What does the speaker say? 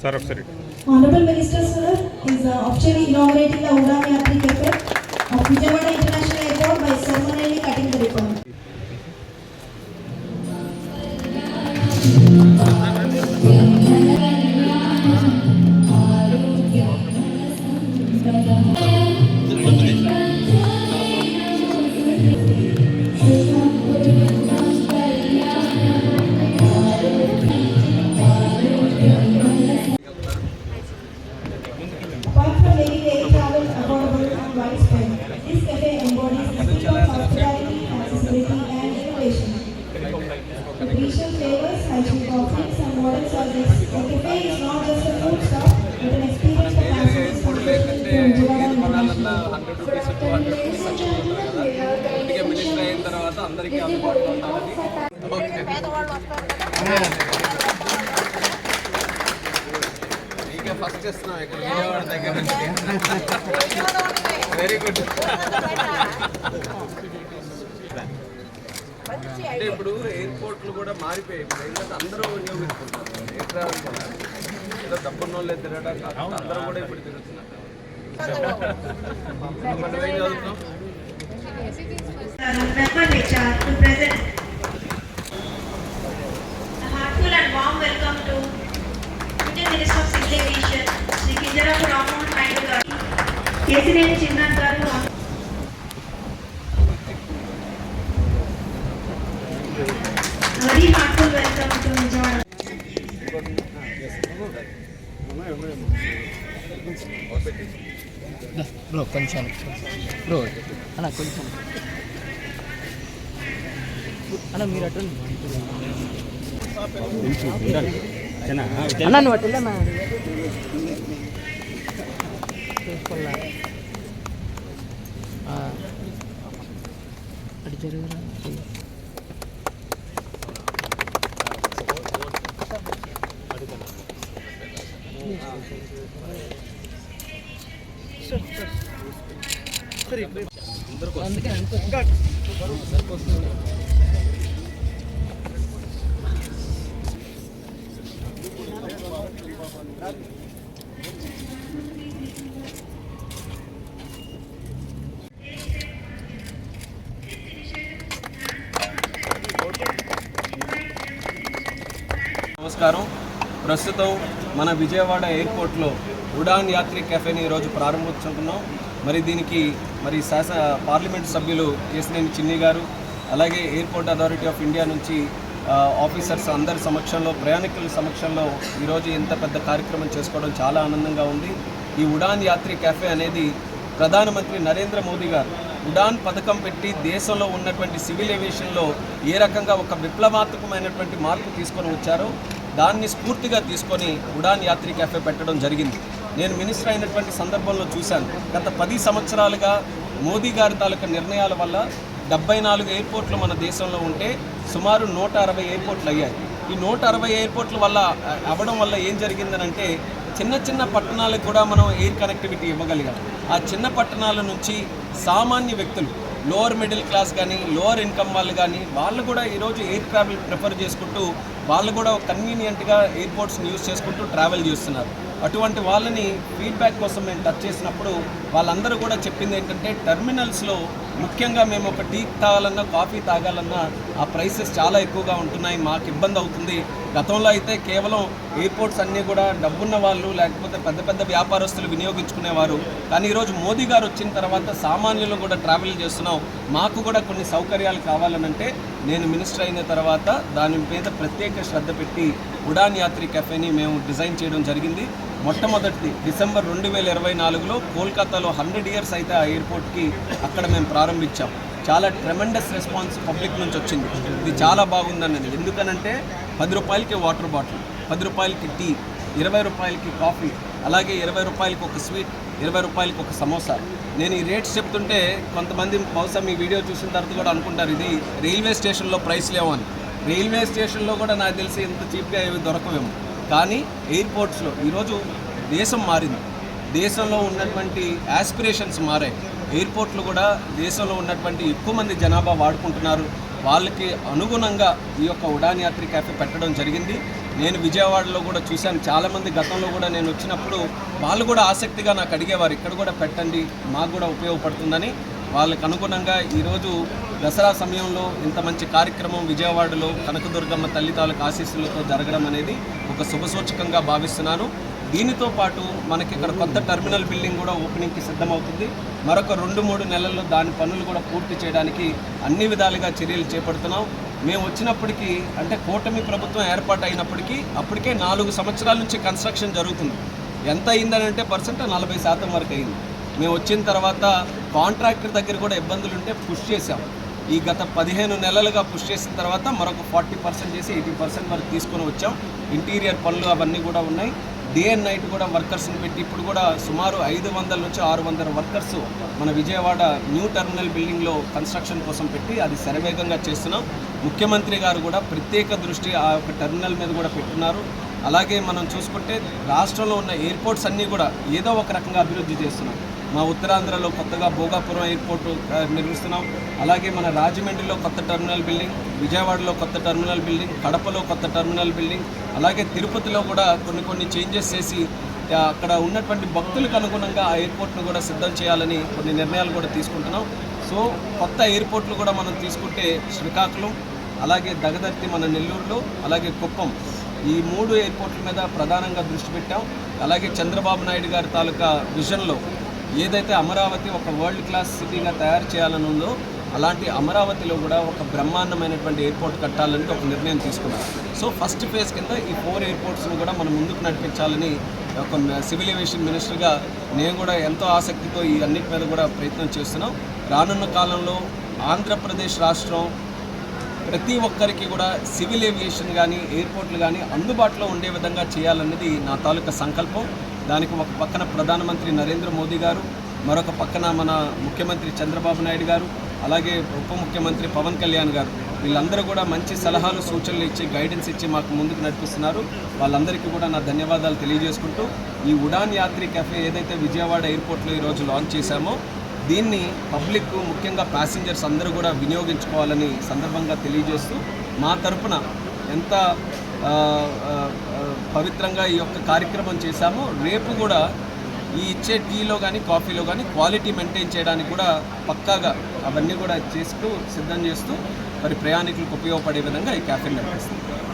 Sir, Honorable Minister Sir is uh, officially inaugurating the Udaan Yatri Cafe of Vijayawada International Airport by. Flavors, hygienic offerings and modern service, the cafe is not just a food stop, but an experience for passengers from Kochi to Vijayawada International. Hundred rupees two hundred rupees ఉంటుంది కదా అందుకే minister అయిన తర్వాత అందరికీ first చేస్తున్నాం ఇక్కడ విజయవాడ దగ్గర నుంచి వెరీ గుడ్ అంటే ఇప్పుడు ఎయిర్పోర్ట్లు కూడా మారిపోయాయి ఏంటంటే అందరూ వినియోగించుకుంటారు ఎయిర్ ట్రావెల్ కూడా ఏదో డబ్బున్న వాళ్ళే తిరగడం కాకుండా అందరూ కూడా ఇప్పుడు తిరుగుతున్నారు మనం ఏం చదువుతాం Welcome HR to present a heartful and warm welcome to Union Minister of Civil Aviation, Sri Kinjarapu Rammohan Naidu garu, Kesineni Chinni garu very heartful welcome to Vijayawada. Bro కొంచెం బ్రో అన్న కొంచెం అన్న మీరు అటు అన్న నువ్వు అటు వెళ్ళమ్మా. చూసుకోవాలా? అటు జరుగురా నమస్కారం ప్రస్తుతం మన విజయవాడ ఎయిర్పోర్ట్లో ఉడాన్ యాత్రి కెఫేని ఈరోజు ప్రారంభించుకుంటున్నాం మరి దీనికి మరి శాసన పార్లమెంట్ సభ్యులు కేసినేని చిన్ని గారు అలాగే ఎయిర్పోర్ట్ అథారిటీ ఆఫ్ ఇండియా నుంచి ఆఫీసర్స్ అందరి సమక్షంలో ప్రయాణికుల సమక్షంలో ఈరోజు ఇంత పెద్ద కార్యక్రమం చేసుకోవడం చాలా ఆనందంగా ఉంది. ఈ ఉడాన్ యాత్రి కెఫే అనేది ప్రధానమంత్రి నరేంద్ర మోదీ గారు ఉడాన్ పథకం పెట్టి దేశంలో ఉన్నటువంటి సివిల్ ఏవియేషన్లో ఏ రకంగా ఒక విప్లవాత్మకమైనటువంటి మార్పు తీసుకొని వచ్చారో దాన్ని స్ఫూర్తిగా తీసుకొని ఉడాన్ యాత్రి కెఫే పెట్టడం జరిగింది. నేను మినిస్టర్ అయినటువంటి సందర్భంలో చూశాను. గత పది సంవత్సరాలుగా మోదీ గారి తాలూకా నిర్ణయాల వల్ల డెబ్బై నాలుగు ఎయిర్పోర్ట్లు మన దేశంలో ఉంటే సుమారు నూట అరవై ఎయిర్పోర్ట్లు అయ్యాయి. ఈ నూట అరవై ఎయిర్పోర్ట్ల వల్ల అవ్వడం వల్ల ఏం జరిగిందనంటే చిన్న చిన్న పట్టణాలకు కూడా మనం ఎయిర్ కనెక్టివిటీ ఇవ్వగలిగాం. ఆ చిన్న పట్టణాల నుంచి సామాన్య వ్యక్తులు లోవర్ మిడిల్ క్లాస్ కానీ లోవర్ ఇన్కమ్ వాళ్ళు కానీ వాళ్ళు కూడా ఈరోజు ఎయిర్ ట్రావెల్ ప్రిఫర్ చేసుకుంటూ వాళ్ళు కూడా కన్వీనియంట్గా ఎయిర్పోర్ట్స్ని యూజ్ చేసుకుంటూ ట్రావెల్ చేస్తున్నారు. అటువంటి వాళ్ళని ఫీడ్బ్యాక్ కోసం మేము టచ్ చేసినప్పుడు వాళ్ళందరూ కూడా చెప్పింది ఏంటంటే టెర్మినల్స్లో ముఖ్యంగా మేము ఒక టీ తాగాలన్నా కాఫీ తాగాలన్నా ఆ ప్రైసెస్ చాలా ఎక్కువగా ఉంటున్నాయి. మాకు ఇబ్బంది అవుతుంది. గతంలో అయితే కేవలం ఎయిర్పోర్ట్స్ అన్నీ కూడా డబ్బున్న వాళ్ళు లేకపోతే పెద్ద పెద్ద వ్యాపారస్తులు వినియోగించుకునేవారు. కానీ ఈరోజు మోదీ గారు వచ్చిన తర్వాత సామాన్యులు కూడా ట్రావెల్ చేస్తున్నాం. మాకు కూడా కొన్ని సౌకర్యాలు కావాలనంటే నేను మినిస్టర్ అయిన తర్వాత దాని మీద ప్రత్యేక శ్రద్ధ పెట్టి ఉడాన్ యాత్రి కెఫేని మేము డిజైన్ చేయడం జరిగింది. మొట్టమొదటి డిసెంబర్ రెండు వేల ఇరవై నాలుగులో కోల్కతాలో హండ్రెడ్ ఇయర్స్ అయితే ఆ ఎయిర్పోర్ట్కి అక్కడ మేము ప్రారంభించాం. చాలా ట్రెమెండస్ రెస్పాన్స్ పబ్లిక్ నుంచి వచ్చింది. ఇది చాలా బాగుందని ఎందుకనంటే పది రూపాయలకి వాటర్ బాటిల్ పది రూపాయలకి టీ ఇరవై రూపాయలకి కాఫీ అలాగే ఇరవై రూపాయలకి ఒక స్వీట్ ఇరవై రూపాయలకి ఒక సమోసా. నేను ఈ రేట్స్ చెప్తుంటే కొంతమంది బహుశా మీ వీడియో చూసిన తర్వాత కూడా అనుకుంటారు ఇది రైల్వే స్టేషన్లో ప్రైస్ లేవు అని. రైల్వే స్టేషన్లో కూడా నాకు తెలిసి ఇంత చీప్గా ఏవి దొరకవేమో. కానీ ఎయిర్పోర్ట్స్లో ఈరోజు దేశం మారింది. దేశంలో ఉన్నటువంటి యాస్పిరేషన్స్ మారాయి. ఎయిర్పోర్ట్లు కూడా దేశంలో ఉన్నటువంటి ఎక్కువ మంది జనాభా వాడుకుంటున్నారు. వాళ్ళకి అనుగుణంగా ఈ యొక్క ఉడాన్ యాత్రి క్యాఫే పెట్టడం జరిగింది. నేను విజయవాడలో కూడా చూశాను. చాలామంది గతంలో కూడా నేను వచ్చినప్పుడు వాళ్ళు కూడా ఆసక్తిగా నాకు అడిగేవారు ఇక్కడ కూడా పెట్టండి మాకు కూడా ఉపయోగపడుతుందని. వాళ్ళకు అనుగుణంగా ఈరోజు దసరా సమయంలో ఇంత మంచి కార్యక్రమం విజయవాడలో కనకదుర్గమ్మ తల్లి తాలూకు ఆశీస్సులతో జరగడం అనేది ఒక శుభసూచకంగా భావిస్తున్నాను. దీనితో పాటు మనకి ఇక్కడ కొత్త టెర్మినల్ బిల్డింగ్ కూడా ఓపెనింగ్కి సిద్ధమవుతుంది. మరొక రెండు మూడు నెలల్లో దాని పనులు కూడా పూర్తి చేయడానికి అన్ని విధాలుగా చర్యలు చేపడుతున్నాం. మేము వచ్చినప్పటికీ అంటే కూటమి ప్రభుత్వం ఏర్పాటు అయినప్పటికీ అప్పటికే నాలుగు సంవత్సరాల నుంచి కన్స్ట్రక్షన్ జరుగుతుంది. ఎంత అయిందని అంటే పర్సెంట్ నలభై శాతం వరకు అయింది. మేము వచ్చిన తర్వాత కాంట్రాక్టర్ దగ్గర కూడా ఇబ్బందులు ఉంటే పుష్ చేసాం ఈ గత పదిహేను నెలలుగా పుష్ చేసిన తర్వాత మరొక ఫార్టీ పర్సెంట్ చేసి ఎయిటీ పర్సెంట్ వరకు తీసుకొని వచ్చాం. ఇంటీరియర్ పనులు అవన్నీ కూడా ఉన్నాయి. డే అండ్ నైట్ కూడా వర్కర్స్ని పెట్టి ఇప్పుడు కూడా సుమారు ఐదు వందల నుంచి ఆరు వందల వర్కర్స్ మన విజయవాడ న్యూ టెర్మినల్ బిల్డింగ్లో కన్స్ట్రక్షన్ కోసం పెట్టి అది శరవేగంగా చేస్తున్నాం. ముఖ్యమంత్రి గారు కూడా ప్రత్యేక దృష్టి ఆ యొక్క టెర్మినల్ మీద కూడా పెట్టున్నారు. అలాగే మనం చూసుకుంటే రాష్ట్రంలో ఉన్న ఎయిర్పోర్ట్స్ అన్నీ కూడా ఏదో ఒక రకంగా అభివృద్ధి చేస్తున్నాం. మా ఉత్తరాంధ్రలో కొత్తగా భోగాపురం ఎయిర్పోర్ట్ నిర్మిస్తున్నాం. అలాగే మన రాజమండ్రిలో కొత్త టెర్మినల్ బిల్డింగ్ విజయవాడలో కొత్త టెర్మినల్ బిల్డింగ్ కడపలో కొత్త టెర్మినల్ బిల్డింగ్ అలాగే తిరుపతిలో కూడా కొన్ని కొన్ని చేంజెస్ చేసి అక్కడ ఉన్నటువంటి భక్తులకు అనుగుణంగా ఆ ఎయిర్పోర్ట్ను కూడా సిద్ధం చేయాలని కొన్ని నిర్ణయాలు కూడా తీసుకుంటున్నాం. సో కొత్త ఎయిర్పోర్ట్లు కూడా మనం తీసుకుంటే శ్రీకాకుళం అలాగే దగదర్తి మన నెల్లూరులో అలాగే కుప్పం. ఈ మూడు ఎయిర్పోర్ట్ల మీద ప్రధానంగా దృష్టి పెట్టాం. అలాగే చంద్రబాబు నాయుడు గారి తాలూకా విజన్లో ఏదైతే అమరావతి ఒక వరల్డ్ క్లాస్ సిటీగా తయారు చేయాలని ఉందో అలాంటి అమరావతిలో కూడా ఒక బ్రహ్మాండమైనటువంటి ఎయిర్పోర్ట్ కట్టాలని ఒక నిర్ణయం తీసుకున్నారు. సో ఫస్ట్ ఫేజ్ కింద ఈ ఫోర్ ఎయిర్పోర్ట్స్ను కూడా మనం ముందుకు నడిపించాలని ఒక సివిల్ ఏవియేషన్ మినిస్టర్గా నేను కూడా ఎంతో ఆసక్తితో ఈ అన్నిటి మీద కూడా ప్రయత్నం చేస్తున్నాం. రానున్న కాలంలో ఆంధ్రప్రదేశ్ రాష్ట్రం ప్రతి ఒక్కరికి కూడా సివిల్ ఏవియేషన్ కానీ ఎయిర్పోర్ట్లు కానీ అందుబాటులో ఉండే విధంగా చేయాలన్నది నా తాలూకా సంకల్పం. దానికి ఒక పక్కన ప్రధానమంత్రి నరేంద్ర మోదీ గారు మరొక పక్కన మన ముఖ్యమంత్రి చంద్రబాబు నాయుడు గారు అలాగే ఉప ముఖ్యమంత్రి పవన్ కళ్యాణ్ గారు. వీళ్ళందరూ కూడా మంచి సలహాలు సూచనలు ఇచ్చి గైడెన్స్ ఇచ్చి మాకు ముందుకు నడిపిస్తున్నారు. వాళ్ళందరికీ కూడా నా ధన్యవాదాలు తెలియజేసుకుంటూ ఈ ఉడాన్ యాత్రి కెఫే ఏదైతే విజయవాడ ఎయిర్పోర్ట్లో ఈరోజు లాంచ్ చేశామో దీన్ని పబ్లిక్ ముఖ్యంగా ప్యాసింజర్స్ అందరూ కూడా వినియోగించుకోవాలని సందర్భంగా తెలియజేస్తూ మా తరపున ఎంత పవిత్రంగా ఈ యొక్క కార్యక్రమం చేశాము. రేపు కూడా ఈ ఇచ్చే టీలో కానీ కాఫీలో కానీ క్వాలిటీ మెయింటైన్ చేయడానికి కూడా పక్కాగా అవన్నీ కూడా చేస్తూ సిద్ధం చేస్తూ మరి ప్రయాణికులకు ఉపయోగపడే విధంగా ఈ క్యాఫే నడిపిస్తుంది